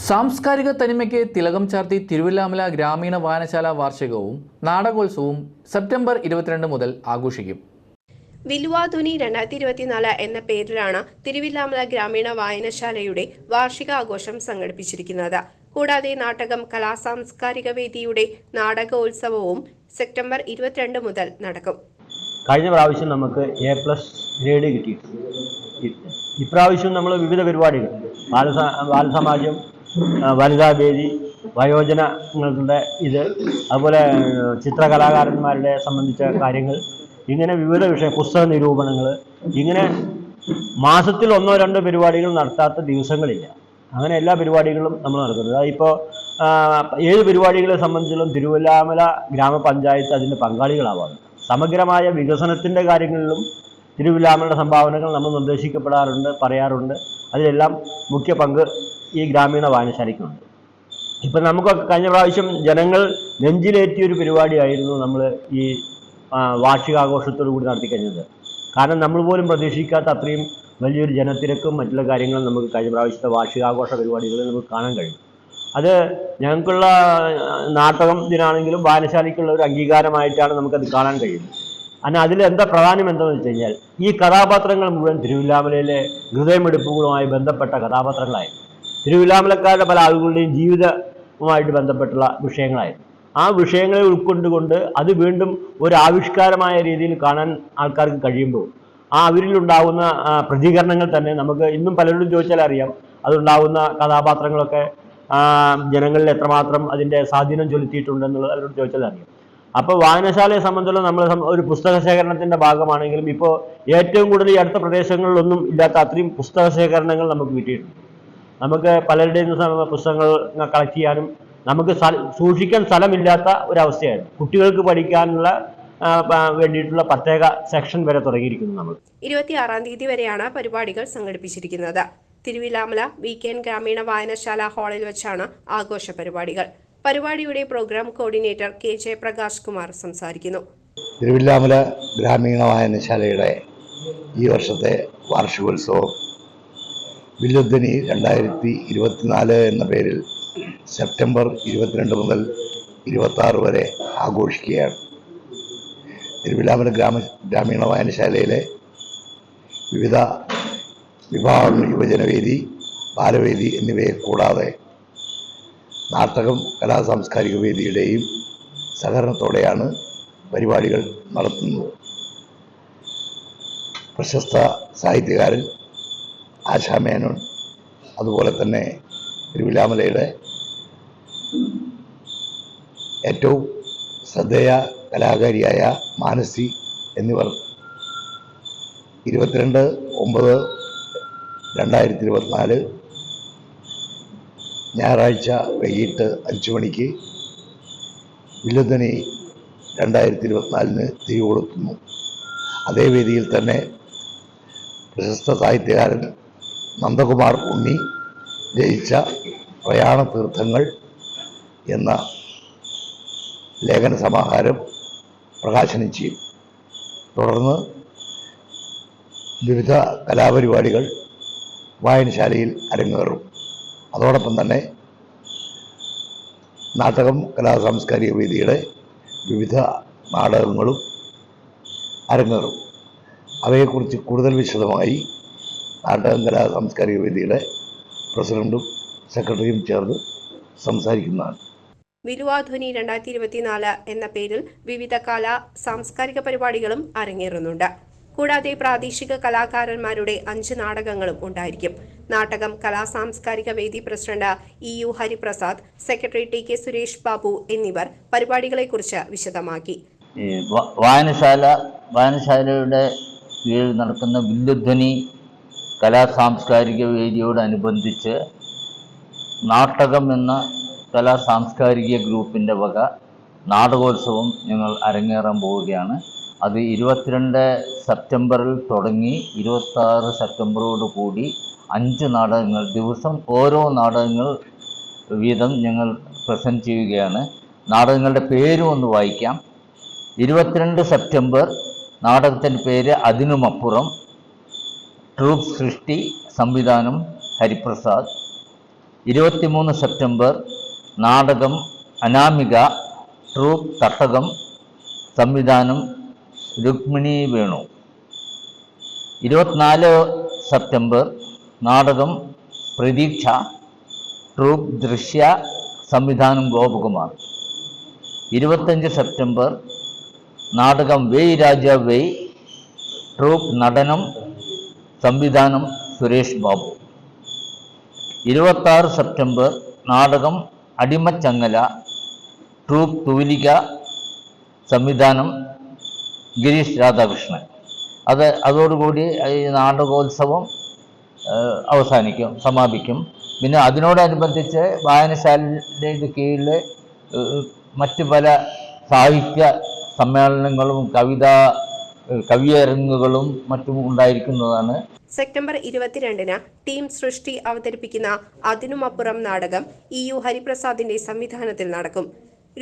സാംസ്കാരിക തനിമയ്ക്ക് തിലകം ചാർത്തി തിരുവല്ലാമല ഗ്രാമീണ വായനശാല വാർഷികവും നാടകോത്സവവും സെപ്റ്റംബർ ഇരുപത്തിരണ്ട് മുതൽ ആഘോഷിക്കും. വിലുവാധുനി രണ്ടായിരത്തി ഇരുപത്തിനാല് എന്ന പേരിലാണ് തിരുവില്ലാമല ഗ്രാമീണ വായനശാലയുടെ വാർഷിക ആഘോഷം സംഘടിപ്പിച്ചിരിക്കുന്നത്. കൂടാതെ നാടകം കലാസാംസ്കാരിക വേദിയുടെ നാടകോത്സവവും സെപ്റ്റംബർ ഇരുപത്തിരണ്ട് മുതൽ നടക്കും. കഴിഞ്ഞ പ്രാവശ്യം നമുക്ക് എ പ്ലസ് ഗ്രേഡ് കിട്ടിയിട്ടുണ്ട് ഇപ്രാവശ്യം നമ്മൾ വിവിധ പരിപാടികൾ ബാലസ ബാലസമാജം വനിതാ വേദി വയോജനങ്ങളുടെ ഇത് അതുപോലെ ചിത്രകലാകാരന്മാരുടെ സംബന്ധിച്ച കാര്യങ്ങൾ ഇങ്ങനെ വിവിധ വിഷയ പുസ്തക നിരൂപണങ്ങൾ ഇങ്ങനെ മാസത്തിൽ ഒന്നോ രണ്ടോ പരിപാടികൾ നടത്താത്ത ദിവസങ്ങളില്ല. അങ്ങനെ എല്ലാ പരിപാടികളും നമ്മൾ നടത്തുന്നത് അതിപ്പോൾ ഏത് പരിപാടികളെ സംബന്ധിച്ചും തിരുവല്ലാമല ഗ്രാമപഞ്ചായത്ത് അതിന്റെ പങ്കാളികളാവാറ് സമഗ്രമായ വികസനത്തിന്റെ കാര്യങ്ങളിലും തിരുവില്ലാമലയുടെ സംഭാവനകൾ നമ്മൾ നിർദ്ദേശിക്കപ്പെടാറുണ്ട് പറയാറുണ്ട്. അതിലെല്ലാം മുഖ്യ പങ്ക് ഈ ഗ്രാമീണ വായനശാലയ്ക്കുണ്ട്. ഇപ്പം നമുക്കൊക്കെ കഴിഞ്ഞ പ്രാവശ്യം ജനങ്ങൾ നെഞ്ചിലേറ്റിയ ഒരു പരിപാടിയായിരുന്നു നമ്മൾ ഈ വാർഷികാഘോഷത്തോടു കൂടി നടത്തി കഴിഞ്ഞത്. കാരണം നമ്മൾ പോലും പ്രതീക്ഷിക്കാത്ത അത്രയും വലിയൊരു ജനത്തിരക്കും മറ്റുള്ള കാര്യങ്ങളും നമുക്ക് കഴിഞ്ഞ പ്രാവശ്യത്തെ വാർഷികാഘോഷ പരിപാടികളിൽ നമുക്ക് കാണാൻ കഴിയും. അത് ഞങ്ങൾക്കുള്ള നാടകം ഇതിനാണെങ്കിലും വായനശാലയ്ക്കുള്ള ഒരു അംഗീകാരമായിട്ടാണ് നമുക്കത് കാണാൻ കഴിയുന്നത്. എന്നാൽ അതിൽ എന്താ പ്രധാനം എന്താണെന്ന് വെച്ച് കഴിഞ്ഞാൽ ഈ കഥാപാത്രങ്ങൾ മുഴുവൻ തിരുവില്ലാമലയിലെ ഹൃദയമെടുപ്പുകളുമായി ബന്ധപ്പെട്ട കഥാപാത്രങ്ങളായിരുന്നു. തിരുവില്ലാമലക്കാരുടെ പല ആളുകളുടെയും ജീവിതവുമായിട്ട് ബന്ധപ്പെട്ടുള്ള വിഷയങ്ങളായിരുന്നു. ആ വിഷയങ്ങളെ ഉൾക്കൊണ്ടുകൊണ്ട് അത് വീണ്ടും ഒരു ആവിഷ്കാരമായ രീതിയിൽ കാണാൻ ആൾക്കാർക്ക് കഴിയുമ്പോൾ ആ അവരിലുണ്ടാകുന്ന പ്രതികരണങ്ങൾ തന്നെ നമുക്ക് ഇന്നും പലരോടും ചോദിച്ചാൽ അറിയാം. അതുണ്ടാകുന്ന കഥാപാത്രങ്ങളൊക്കെ ജനങ്ങളിൽ എത്രമാത്രം അതിന്റെ സ്വാധീനം ചൊലുത്തിയിട്ടുണ്ടെന്നുള്ളത് അവരോട് ചോദിച്ചാൽ അറിയാം. അപ്പോൾ വായനശാലയെ സംബന്ധിച്ചുള്ള നമ്മൾ ഒരു പുസ്തക ശേഖരണത്തിന്റെ ഭാഗമാണെങ്കിലും ഇപ്പോൾ ഏറ്റവും കൂടുതൽ ഈ അടുത്ത പ്രദേശങ്ങളിലൊന്നും ഇല്ലാത്ത അത്രയും പുസ്തക ശേഖരണങ്ങൾ നമുക്ക് കിട്ടിയിട്ടുണ്ട്. നമുക്ക് പലരുടെയും പുസ്തകങ്ങൾ കളക്ട് ചെയ്യാനും നമുക്ക് സൂക്ഷിക്കാൻ സ്ഥലമില്ലാത്ത ഒരവസ്ഥയായിരുന്നു. കുട്ടികൾക്ക് പഠിക്കാനുള്ള വേണ്ടിയിട്ടുള്ള പ്രത്യേക സെക്ഷൻ വരെ തുടങ്ങിയിരിക്കുന്നു നമ്മൾ. ഇരുപത്തിയാറാം തീയതി വരെയാണ് പരിപാടികൾ സംഘടിപ്പിച്ചിരിക്കുന്നത്. തിരുവിലാമല വീക്കെൻഡ് ഗ്രാമീണ വായനശാല ഹാളിൽ വെച്ചാണ് ആഘോഷ പരിപാടികൾ. പരിപാടിയുടെ program coordinator K Jayaprakash Kumar സംസാരിക്കുന്നു. തിരുവില്ലാമല ഗ്രാമീണ വായനശാലയുടെ ഈ വർഷത്തെ വാർഷികോത്സവം വില്ലുദ്ധനി രണ്ടായിരത്തി ഇരുപത്തിനാല് എന്ന പേരിൽ സെപ്റ്റംബർ ഇരുപത്തിരണ്ട് മുതൽ ഇരുപത്താറ് വരെ ആഘോഷിക്കുകയാണ്. തിരുവിലാമല ഗ്രാമ ഗ്രാമീണ വായനശാലയിലെ വിവിധ വിഭാഗങ്ങൾ യുവജനവേദി ബാലവേദി എന്നിവയെ കൂടാതെ നാടകം കലാ സാംസ്കാരിക വേദിയുടെയും സഹകരണത്തോടെയാണ് പരിപാടികൾ നടത്തുന്നത്. പ്രശസ്ത സാഹിത്യകാരൻ ആശാ മേനോൻ അതുപോലെ തന്നെ തിരുവിലാമലയുടെ ഏറ്റവും ശ്രദ്ധേയ കലാകാരിയായ മാനസി എന്നിവർ ഇരുപത്തിരണ്ട് ഒമ്പത് രണ്ടായിരത്തി ഇരുപത്തിനാല് ഞായറാഴ്ച വൈകിട്ട് അഞ്ച് മണിക്ക് വില്ലുദ്ധനി രണ്ടായിരത്തി ഇരുപത്തിനാലിന് തിരി കൊടുക്കുന്നു അതേ വേദിയിൽ തന്നെ പ്രശസ്ത സാഹിത്യകാരൻ നന്ദകുമാർ ഉണ്ണി രചിച്ച പ്രയാണ തീർത്ഥങ്ങൾ എന്ന ലേഖന സമാഹാരം പ്രകാശനം ചെയ്യും. തുടർന്ന് വിവിധ കലാപരിപാടികൾ വായനശാലയിൽ അരങ്ങേറും. അതോടൊപ്പം തന്നെ നാടകം കലാ സാംസ്കാരിക വേദിയുടെ വിവിധ നാടകങ്ങളും അരങ്ങേറും. അവയെക്കുറിച്ച് കൂടുതൽ വിശദമായി നാടകം സാംസ്കാരിക വേദിയുടെ പ്രസിഡന്റും സെക്രട്ടറിയും ചേർന്ന് സംസാരിക്കുന്നതാണ്. വിലുവാധ്വനി രണ്ടായിരത്തി ഇരുപത്തിനാല് എന്ന പേരിൽ വിവിധ കലാ സാംസ്കാരിക പരിപാടികളും അരങ്ങേറുന്നുണ്ട്. കൂടാതെ പ്രാദേശിക കലാകാരന്മാരുടെ അഞ്ച് നാടകങ്ങളും ഉണ്ടായിരിക്കും. നാടകം കലാ സാംസ്കാരിക വേദി president E U Hariprasad secretary T K Suresh Babu എന്നിവർ പരിപാടികളെക്കുറിച്ച് വിശദമാക്കി. വായനശാല വായനശാലയുടെ കീഴിൽ നടക്കുന്ന വില്ലുധ്വനി കലാ സാംസ്കാരിക വേദിയോടനുബന്ധിച്ച് നാട്ടകം എന്ന കലാ സാംസ്കാരിക ഗ്രൂപ്പിന്റെ വക നാടകോത്സവം ഞങ്ങൾ അരങ്ങേറാൻ പോവുകയാണ്. അത് ഇരുപത്തിരണ്ട് സെപ്റ്റംബറിൽ തുടങ്ങി ഇരുപത്താറ് സെപ്റ്റംബറോട് കൂടി അഞ്ച് നാടകങ്ങൾ ദിവസം ഓരോ നാടകങ്ങൾ വീതം ഞങ്ങൾ പ്രസന്റ് ചെയ്യുകയാണ്. നാടകങ്ങളുടെ പേരും ഒന്ന് വായിക്കാം. ഇരുപത്തിരണ്ട് സെപ്റ്റംബർ നാടകത്തിന്റെ പേര് അതിനുമപ്പുറം. ട്രൂപ്പ് സൃഷ്ടി സംവിധാനം ഹരിപ്രസാദ്. ഇരുപത്തിമൂന്ന് സെപ്റ്റംബർ നാടകം അനാമിക ട്രൂപ്പ് തട്ടകം സംവിധാനം രുക്മിണി വേണു. ഇരുപത്തിനാല് സെപ്റ്റംബർ നാടകം പ്രതീക്ഷ ട്രൂപ്പ് ദൃശ്യ സംവിധാനം ഗോപകുമാർ. ഇരുപത്തഞ്ച് സെപ്റ്റംബർ നാടകം വെയ് രാജ വെയ് ട്രൂപ്പ് നടനം സംവിധാനം സുരേഷ് ബാബു. ഇരുപത്താറ് സെപ്റ്റംബർ നാടകം അടിമച്ചങ്ങല ട്രൂപ്പ് തൂലിക സംവിധാനം ഗിരീഷ് രാധാകൃഷ്ണൻ. അത് അതോടുകൂടി ഈ നാടകോത്സവം അവസാനിക്കും സമാപിക്കും. പിന്നെ അതിനോടനുബന്ധിച്ച് വായനശാലയുടെ കീഴിൽ മറ്റു പല സാഹിത്യ സമ്മേളനങ്ങളും കവിതാ കവിയരങ്ങുകളും മറ്റും ഉണ്ടായിരിക്കുന്നതാണ്. സെപ്റ്റംബർ ഇരുപത്തിരണ്ടിന് ടീം സൃഷ്ടി അവതരിപ്പിക്കുന്ന അതിനുമപ്പുറം നാടകം ഇ യു ഹരിപ്രസാദിന്റെ സംവിധാനത്തിൽ നടക്കും.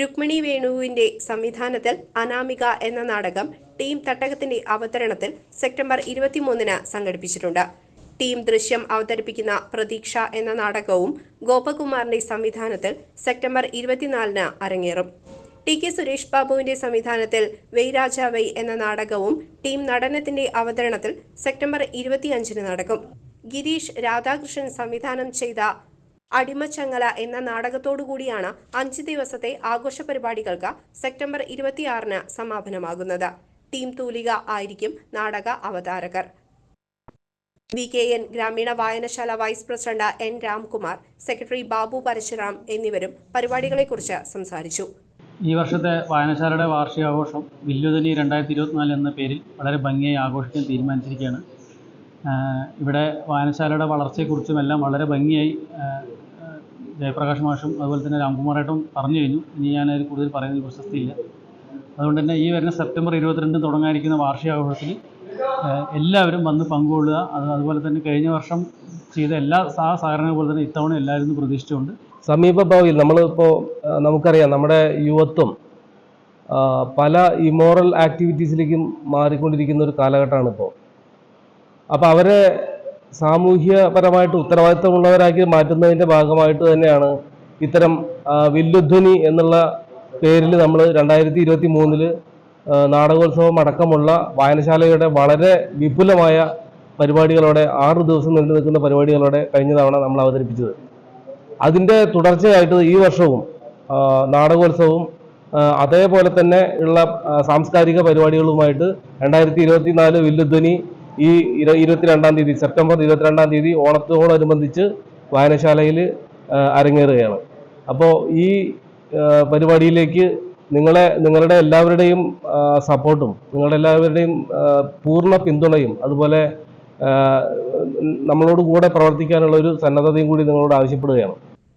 രുക്മിണി വേണുവിന്റെ സംവിധാനത്തിൽ അനാമിക എന്ന നാടകം ടീം തട്ടകത്തിന്റെ അവതരണത്തിൽ സെപ്റ്റംബർ ഇരുപത്തിമൂന്നിന് സംഘടിപ്പിച്ചിട്ടുണ്ട്. ടീം ദൃശ്യം അവതരിപ്പിക്കുന്ന പ്രതീക്ഷ എന്ന നാടകവും ഗോപകുമാറിന്റെ സംവിധാനത്തിൽ സെപ്റ്റംബർ ഇരുപത്തിനാലിന് അരങ്ങേറും. ടി കെ സുരേഷ് ബാബുവിന്റെ സംവിധാനത്തിൽ വെയ്രാജ വൈ എന്ന നാടകവും ടീം നടനത്തിന്റെ അവതരണത്തിൽ സെപ്റ്റംബർ ഇരുപത്തിയഞ്ചിന് നടക്കും. ഗിരീഷ് രാധാകൃഷ്ണൻ സംവിധാനം ചെയ്ത അടിമച്ചങ്ങല എന്ന നാടകത്തോടുകൂടിയാണ് അഞ്ച് ദിവസത്തെ ആഘോഷ പരിപാടികൾക്ക് സെപ്റ്റംബർ ഇരുപത്തിയാറിന് സമാപനമാകുന്നത്. ടീം തൂലിക ആയിരിക്കും നാടക അവതാരകർ. വി കെ എൻ ഗ്രാമീണ വായനശാല vice president N Ramkumar secretary Babu Parasuram എന്നിവരും പരിപാടികളെക്കുറിച്ച് സംസാരിച്ചു. ഈ വർഷത്തെ വായനശാലയുടെ വാർഷികാഘോഷം വില്ലുതനി രണ്ടായിരത്തി ഇരുപത്തിനാല് എന്ന പേരിൽ വളരെ ഭംഗിയായി ആഘോഷിക്കാൻ തീരുമാനിച്ചിരിക്കുകയാണ്. ഇവിടെ വായനശാലയുടെ വളർച്ചയെക്കുറിച്ചും എല്ലാം വളരെ ഭംഗിയായി ജയപ്രകാശ് മാഷും അതുപോലെ തന്നെ രാംകുമാറേട്ടും പറഞ്ഞു കഴിഞ്ഞു. ഇനി ഞാനതിൽ കൂടുതൽ പറയുന്നതിൽ പ്രശസ്തിയില്ല. അതുകൊണ്ട് തന്നെ ഈ വരുന്ന സെപ്റ്റംബർ ഇരുപത്തിരണ്ടിന് തുടങ്ങാനിരിക്കുന്ന വാർഷികാഘോഷത്തിൽ എല്ലാവരും വന്ന് പങ്കുകൊള്ളുക. അത് അതുപോലെ തന്നെ കഴിഞ്ഞ വർഷം ചെയ്ത എല്ലാ സഹ സഹകരണങ്ങൾ പോലെ തന്നെ ഇത്തവണ എല്ലാവരും പ്രതീക്ഷിച്ചുകൊണ്ട് സമീപ ഭാവിയിൽ നമ്മളിപ്പോൾ നമുക്കറിയാം നമ്മുടെ യുവത്വം പല ഇമോറൽ ആക്ടിവിറ്റീസിലേക്കും മാറിക്കൊണ്ടിരിക്കുന്ന ഒരു കാലഘട്ടമാണ് ഇപ്പോൾ അപ്പോൾ അവരെ സാമൂഹ്യപരമായിട്ട് ഉത്തരവാദിത്തമുള്ളവരാക്കി മാറ്റുന്നതിന്റെ ഭാഗമായിട്ട് തന്നെയാണ് ഇത്തരം വില്ലുധ്വനി എന്നുള്ള പേരിൽ നമ്മൾ രണ്ടായിരത്തി ഇരുപത്തി മൂന്നിൽ നാടകോത്സവം അടക്കമുള്ള വായനശാലയുടെ വളരെ വിപുലമായ പരിപാടികളോടെ ആറ് ദിവസം നീണ്ടു നിൽക്കുന്ന പരിപാടികളോടെ കഴിഞ്ഞ തവണ നമ്മൾ അവതരിപ്പിച്ചത് അതിന്റെ തുടർച്ചയായിട്ട് ഈ വർഷവും നാടകോത്സവവും അതേപോലെ തന്നെ ഉള്ള സാംസ്കാരിക പരിപാടികളുമായിട്ട് രണ്ടായിരത്തി ഇരുപത്തി നാല് വില്ലുധ്വനി ഈ ഇര ഇരുപത്തിരണ്ടാം തീയതി സെപ്റ്റംബർ ഇരുപത്തിരണ്ടാം തീയതി ഓണത്തോടനുബന്ധിച്ച് വായനശാലയിൽ അരങ്ങേറുകയാണ്. അപ്പോൾ ഈ പരിപാടിയിലേക്ക് നിങ്ങളെ നിങ്ങളുടെ എല്ലാവരുടെയും സപ്പോർട്ടും നിങ്ങളുടെ എല്ലാവരുടെയും പൂർണ പിന്തുണയും അതുപോലെ നമ്മളോട് കൂടെ പ്രവർത്തിക്കാനുള്ള ഒരു സന്നദ്ധതയും കൂടി നിങ്ങളോട് ആവശ്യപ്പെടുകയാണ്.